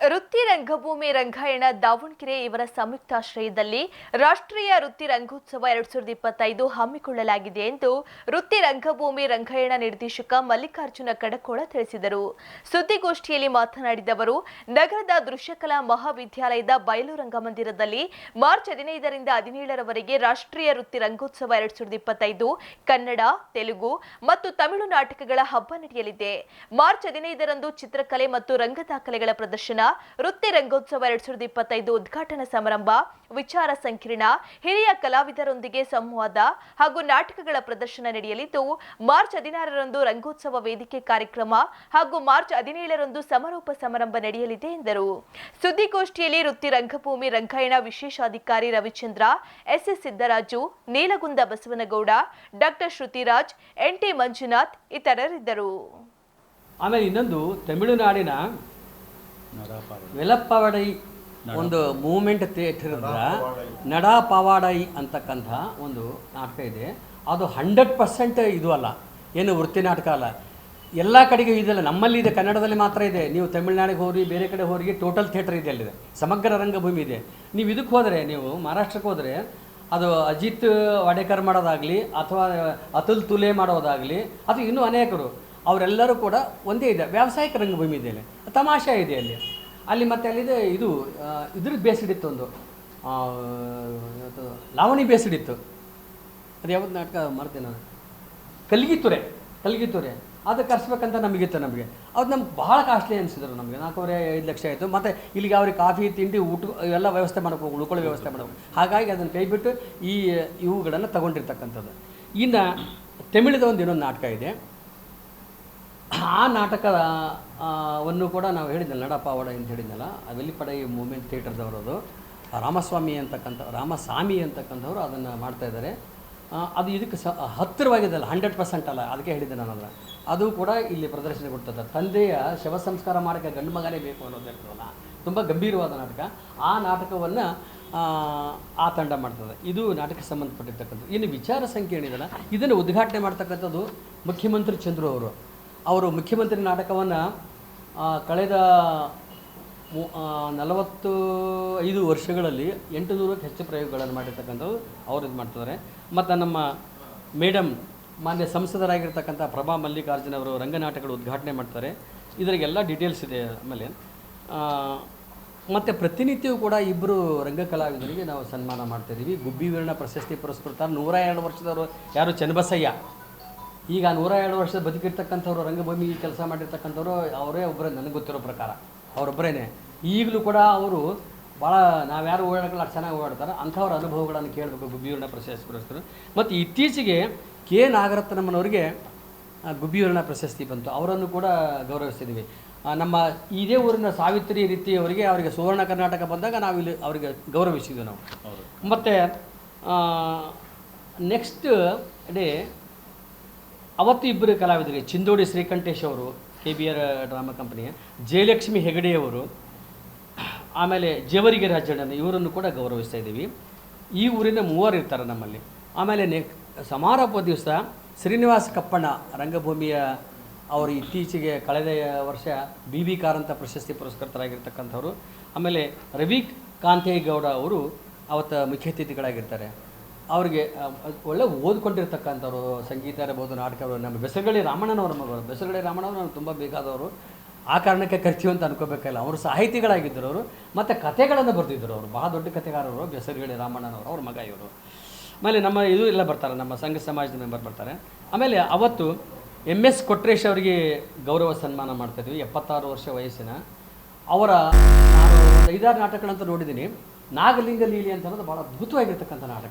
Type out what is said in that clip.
ವೃತ್ತಿ ರಂಗಭೂಮಿ ರಂಗಾಯಣ ದಾವಣಗೆರೆ ಇವರ ಸಂಯುಕ್ತಾಶ್ರಯದಲ್ಲಿ ರಾಷ್ಟ್ರೀಯ ವೃತ್ತಿ ರಂಗೋತ್ಸವ ಎರಡ್ ಸಾವಿರದ ಇಪ್ಪತ್ತೈದು ಹಮ್ಮಿಕೊಳ್ಳಲಾಗಿದೆ ಎಂದು ವೃತ್ತಿ ರಂಗಭೂಮಿ ರಂಗಾಯಣ ನಿರ್ದೇಶಕ ಮಲ್ಲಿಕಾರ್ಜುನ ಕಡಕೋಳ ತಿಳಿಸಿದರು. ಸುದ್ದಿಗೋಷ್ಠಿಯಲ್ಲಿ ಮಾತನಾಡಿದ ಅವರು, ನಗರದ ದೃಶ್ಯಕಲಾ ಮಹಾವಿದ್ಯಾಲಯದ ಬಯಲು ರಂಗಮಂದಿರದಲ್ಲಿ ಮಾರ್ಚ್ ಹದಿನೈದರಿಂದ ಹದಿನೇಳರವರೆಗೆ ರಾಷ್ಟ್ರೀಯ ವೃತ್ತಿ ರಂಗೋತ್ಸವ ಎರಡ್ ಸಾವಿರದ ಇಪ್ಪತ್ತೈದು ಕನ್ನಡ, ತೆಲುಗು ಮತ್ತು ತಮಿಳು ನಾಟಕಗಳ ಹಬ್ಬ ನಡೆಯಲಿದೆ. ಮಾರ್ಚ್ ಹದಿನೈದರಂದು ಚಿತ್ರಕಲೆ ಮತ್ತು ರಂಗದಾಖಲೆಗಳ ಪ್ರದರ್ಶನ ವೃತ್ತಿ ರಂಗೋತ್ಸವ ಎರಡ್ ಸಾವಿರದ ಇಪ್ಪತ್ತೈದು ಉದ್ಘಾಟನಾ ಸಮಾರಂಭ, ವಿಚಾರ ಸಂಕಿರಣ, ಹಿರಿಯ ಕಲಾವಿದರೊಂದಿಗೆ ಸಂವಾದ ಹಾಗೂ ನಾಟಕಗಳ ಪ್ರದರ್ಶನ ನಡೆಯಲಿದ್ದು, ಮಾರ್ಚ್ ಹದಿನಾರರಂದು ರಂಗೋತ್ಸವ ವೇದಿಕೆ ಕಾರ್ಯಕ್ರಮ ಹಾಗೂ ಮಾರ್ಚ್ ಹದಿನೇಳರಂದು ಸಮಾರೋಪ ಸಮಾರಂಭ ನಡೆಯಲಿದೆ ಎಂದರು. ಸುದ್ದಿಗೋಷ್ಠಿಯಲ್ಲಿ ವೃತ್ತಿ ರಂಗಭೂಮಿ Rangayana ವಿಶೇಷಾಧಿಕಾರಿ Ravichandra, S S Siddaraju, Neelagunda Basavanagowda, doctor Shrutiraj N T Manjunath ಇತರರಿದ್ದರು. ಆಮೇಲೆ ಇನ್ನೊಂದು, ತಮಿಳುನಾಡಿನ ವೆಲಪ್ಪವಡೈ ಒಂದು ಮೂಮೆಂಟ್ ಥಿಯೇಟರ್ ನಡಾ ಪವಾಡೈ ಅಂತಕ್ಕಂಥ ಒಂದು ನಾಟಕ ಇದೆ. ಅದು ಹಂಡ್ರೆಡ್ ಪರ್ಸೆಂಟ್ ಇದು ಅಲ್ಲ. ಏನು ವೃತ್ತಿ ನಾಟಕ ಅಲ್ಲ. ಎಲ್ಲ ಕಡೆಗೂ ಇದೆಲ್ಲ ನಮ್ಮಲ್ಲಿ ಇದೆ ಕನ್ನಡದಲ್ಲಿ ಮಾತ್ರ ಇದೆ. ನೀವು ತಮಿಳ್ನಾಡಿಗೆ ಹೋಗಿ ಬೇರೆ ಕಡೆ ಹೋಗಿ ಟೋಟಲ್ ಥಿಯೇಟರ್ ಇದೆ ಅಲ್ಲಿದೆ. ಸಮಗ್ರ ರಂಗಭೂಮಿ ಇದೆ. ನೀವು ಇದಕ್ಕೆ ಹೋದರೆ ನೀವು ಮಹಾರಾಷ್ಟ್ರಕ್ಕೆ ಹೋದರೆ ಅದು ಅಜಿತ್ ವಾಡೇಕರ್ ಮಾಡೋದಾಗಲಿ ಅಥವಾ ಅತುಲ್ ತುಲೆ ಮಾಡೋದಾಗಲಿ ಅಥವಾ ಇನ್ನೂ ಅನೇಕರು. ಅವರೆಲ್ಲರೂ ಕೂಡ ಒಂದೇ ಇದೆ. ವ್ಯಾವಸಾಯಿಕ ರಂಗಭೂಮಿ ಇದೆ ಅಲ್ಲಿ. ತಮಾಷೆ ಇದೆ ಅಲ್ಲಿ. ಅಲ್ಲಿ ಮತ್ತೆ ಅಲ್ಲಿದೆ ಇದು ಇದ್ರದ್ದು ಬೇಸಿಡಿತ್ತು ಒಂದು. ಲಾವಣಿ ಬೇಸಿಡಿತ್ತು. ಅದು ಯಾವತ್ತು ನಾಟಕ ಮಾಡ್ತೇನೆ ನಾನು? ಕಲ್ಗಿತುರೆ ಕಲ್ಗಿತುರೆ. ಅದು ಕರೆಸ್ಬೇಕಂತ ನಮಗಿತ್ತು ನಮಗೆ. ಅದು ನಮ್ಗೆ ಭಾಳ ಕಾಸ್ಟ್ಲಿ ಅನಿಸಿದ್ರು ನಮಗೆ. ನಾಲ್ಕೂವರೆ, ಐದು ಲಕ್ಷ ಆಯಿತು. ಮತ್ತು ಇಲ್ಲಿಗೆ ಅವ್ರಿಗೆ ಕಾಫಿ, ತಿಂಡಿ, ಊಟ, ಎಲ್ಲ ವ್ಯವಸ್ಥೆ ಮಾಡಬೇಕು, ಉಳ್ಕೊಳ್ಳೋ ವ್ಯವಸ್ಥೆ ಮಾಡಬೇಕು. ಹಾಗಾಗಿ ಅದನ್ನು ಕೈಬಿಟ್ಟು ಈ, ಇವುಗಳನ್ನು ತಗೊಂಡಿರ್ತಕ್ಕಂಥದ್ದು. ಇನ್ನು ತಮಿಳದ ಒಂದು ಇನ್ನೊಂದು ನಾಟಕ ಇದೆ. ಆ ನಾಟಕದ ವನ್ನು ಕೂಡ ನಾವು ಹೇಳಿದ್ನಲ್ಲ ನಡಪಾವಡ ಅಂತ ಹೇಳಿದ್ನಲ್ಲ ವೆಲ್ಲಿಪಡೈ ಮೂಮೆಂಟ್ ಥಿಯೇಟರ್ದವರದು ರಾಮಸ್ವಾಮಿ ಅಂತಕ್ಕಂಥ ರಾಮಸ್ವಾಮಿ ಅಂತಕ್ಕಂಥವ್ರು ಅದನ್ನು ಮಾಡ್ತಾ ಇದ್ದಾರೆ. ಅದು ಇದಕ್ಕೆ ಸ ಹತ್ತಿರವಾಗಿದ್ದಲ್ಲ ಹಂಡ್ರೆಡ್ ಪರ್ಸೆಂಟ್ ಅಲ್ಲ, ಅದಕ್ಕೆ ಹೇಳಿದ್ದೆ ನಾನು ಅದನ್ನು. ಅದು ಕೂಡ ಇಲ್ಲಿ ಪ್ರದರ್ಶನ ಕೊಡ್ತದೆ. ತಂದೆಯ ಶವ ಸಂಸ್ಕಾರ ಮಾಡೋಕ್ಕೆ ಗಂಡು ಮಗನೇ ಬೇಕು ಅನ್ನೋದು ಹೇಳ್ತದಲ್ಲ ತುಂಬ ಗಂಭೀರವಾದ ನಾಟಕ. ಆ ನಾಟಕವನ್ನು, ಆ ತಂಡ ಮಾಡ್ತದೆ. ಇದು ನಾಟಕಕ್ಕೆ ಸಂಬಂಧಪಟ್ಟಿರ್ತಕ್ಕಂಥದ್ದು. ಇನ್ನು ವಿಚಾರ ಸಂಖ್ಯೆ ಇದೆಯಲ್ಲ ಇದನ್ನು ಉದ್ಘಾಟನೆ ಮಾಡ್ತಕ್ಕಂಥದ್ದು ಮುಖ್ಯಮಂತ್ರಿ ಚಂದ್ರು ಅವರು. ಅವರು ಮುಖ್ಯಮಂತ್ರಿ ನಾಟಕವನ್ನು ಕಳೆದ ನಲವತ್ತು ಐದು ವರ್ಷಗಳಲ್ಲಿ ಎಂಟು ನೂರಕ್ಕೆ ಹೆಚ್ಚು ಪ್ರಯೋಗಗಳನ್ನು ಮಾಡಿರ್ತಕ್ಕಂಥದ್ದು ಅವ್ರು ಇದು ಮಾಡ್ತಿದ್ದಾರೆ. ಮತ್ತು ನಮ್ಮ ಮೇಡಮ್ ಮಾನ್ಯ ಸಂಸದರಾಗಿರ್ತಕ್ಕಂಥ ಪ್ರಭಾ ಮಲ್ಲಿಕಾರ್ಜುನ ಅವರು ರಂಗನಾಟಕಗಳು ಉದ್ಘಾಟನೆ ಮಾಡ್ತಾರೆ. ಇದರಿಗೆಲ್ಲ ಡೀಟೇಲ್ಸ್ ಇದೆ ಆಮೇಲೆ. ಮತ್ತು ಪ್ರತಿನಿತ್ಯವೂ ಕೂಡ ಇಬ್ಬರು ರಂಗ ಕಲಾವಿದರಿಗೆ ನಾವು ಸನ್ಮಾನ ಮಾಡ್ತಾಯಿದ್ದೀವಿ ಗುಬ್ಬಿ ವೀರಣ್ಣ ಪ್ರಶಸ್ತಿ ಪುರಸ್ಕೃತ. ನೂರ ಎರಡು ವರ್ಷದವರು ಯಾರು? ಚನ್ನಬಸಯ್ಯ. ಈಗ ನೂರ ಎರಡು ವರ್ಷ ಬದುಕಿರ್ತಕ್ಕಂಥವ್ರು ರಂಗಭೂಮಿ ಕೆಲಸ ಮಾಡಿರ್ತಕ್ಕಂಥವ್ರು ಅವರೇ ಒಬ್ಬರೇ ನನಗೆ ಗೊತ್ತಿರೋ ಪ್ರಕಾರ. ಅವರೊಬ್ಬರೇ ಈಗಲೂ ಕೂಡ ಅವರು ಭಾಳ ನಾವ್ಯಾರು ಓಡಾಡಲ್ಲ ಅಷ್ಟು ಚೆನ್ನಾಗಿ ಓಡಾಡ್ತಾರೆ ಅಂಥವ್ರ ಅನುಭವಗಳನ್ನು ಕೇಳಬೇಕು ಗುಬ್ಬಿಯೂರಿನ ಪ್ರಶಸ್ತಿ ಪುರಸ್ಕೃತರು. ಮತ್ತು ಇತ್ತೀಚೆಗೆ ಕೆ ನಾಗರತ್ನಮ್ಮನವರಿಗೆ ಗುಬ್ಬಿಯೂರಿನ ಪ್ರಶಸ್ತಿ ಬಂತು. ಅವರನ್ನು ಕೂಡ ಗೌರವಿಸ್ತಿದ್ದೀವಿ ನಮ್ಮ ಇದೇ ಊರಿನ ಸಾವಿತ್ರಿ ರೀತಿ ಅವರಿಗೆ ಅವರಿಗೆ ಸುವರ್ಣ ಕರ್ನಾಟಕ ಬಂದಾಗ ನಾವು ಇಲ್ಲಿ ಅವರಿಗೆ ಗೌರವಿಸಿದ್ವಿ ನಾವು. ಮತ್ತು ನೆಕ್ಸ್ಟ್ ಡೇ ಅವತ್ತು ಇಬ್ಬರು ಕಲಾವಿದರಿಗೆ ಚಿಂದೋಡಿ ಶ್ರೀಕಂಠೇಶ್ ಅವರು ಕೆ ಬಿ ಆರ್ ಡ್ರಾಮಾ ಕಂಪನಿಯ ಜಯಲಕ್ಷ್ಮಿ ಹೆಗಡೆಯವರು, ಆಮೇಲೆ ಜೇವರಿಗೆ ರಾಜಣ್ಣನ, ಇವರನ್ನು ಕೂಡ ಗೌರವಿಸ್ತಾ ಇದ್ದೀವಿ. ಈ ಊರಿನ ಮೂವರು ಇರ್ತಾರೆ ನಮ್ಮಲ್ಲಿ. ಆಮೇಲೆ ನೆ ಸಮಾರೋಪ ದಿವಸ ಶ್ರೀನಿವಾಸ ಕಪ್ಪಣ್ಣ ರಂಗಭೂಮಿಯ ಅವರು ಇತ್ತೀಚೆಗೆ ಕಳೆದ ವರ್ಷ ಬಿ ಬಿ ಕಾರಂತ ಪ್ರಶಸ್ತಿ ಪುರಸ್ಕೃತರಾಗಿರ್ತಕ್ಕಂಥವ್ರು. ಆಮೇಲೆ ರವಿ ಕಾಂತೇಗೌಡ ಅವರು ಅವತ್ತು ಮುಖ್ಯ ಅತಿಥಿಗಳಾಗಿರ್ತಾರೆ. ಅವರಿಗೆ ಒಳ್ಳೆ ಓದ್ಕೊಂಡಿರ್ತಕ್ಕಂಥವ್ರು, ಸಂಗೀತ ಇರಬಹುದು ನಾಟಕ ಇರ್ಬೋದು. ನಮ್ಮ ಬೆಸಗಳಿ ರಾಮಣ್ಣನವರ ಮಗಳು. ಬೆಸಗಳಿ ರಾಮಣ್ಣವ್ರು ನಮ್ಗೆ ತುಂಬ ಬೇಕಾದವರು. ಆ ಕಾರಣಕ್ಕೆ ಕರ್ತೀವಿ ಅಂತ ಅನ್ಕೋಬೇಕಲ್ಲ ಅವರು ಸಾಹಿತಿಗಳಾಗಿದ್ದರು ಅವರು, ಮತ್ತು ಕಥೆಗಳನ್ನು ಬರೆದಿದ್ದರು ಅವರು. ಬಹಳ ದೊಡ್ಡ ಕಥೆಗಾರರು ಬೆಸರಗಳಿ ರಾಮಣ್ಣನವರು, ಅವ್ರ ಮಗ ಇವರು. ಆಮೇಲೆ ನಮ್ಮ ಇದು ಎಲ್ಲ ಬರ್ತಾರೆ, ನಮ್ಮ ಸಂಘ ಸಮಾಜದ ಮೆಂಬರ್ ಬರ್ತಾರೆ. ಆಮೇಲೆ ಅವತ್ತು ಎಂ ಎಸ್ ಕೊಟ್ರೇಶ್ ಅವರಿಗೆ ಗೌರವ ಸನ್ಮಾನ ಮಾಡ್ತಾಯಿದ್ವಿ ಎಪ್ಪತ್ತಾರು ವರ್ಷ ವಯಸ್ಸಿನ. ಅವರ ನಾನು ಐದಾರು ನಾಟಕಗಳಂತ ನೋಡಿದ್ದೀನಿ. ನಾಗಲಿಂಗ ಲೀಲಿ ಅಂತ ಅನ್ನೋದು ಭಾಳ ಅದ್ಭುತವಾಗಿರ್ತಕ್ಕಂಥ ನಾಟಕ.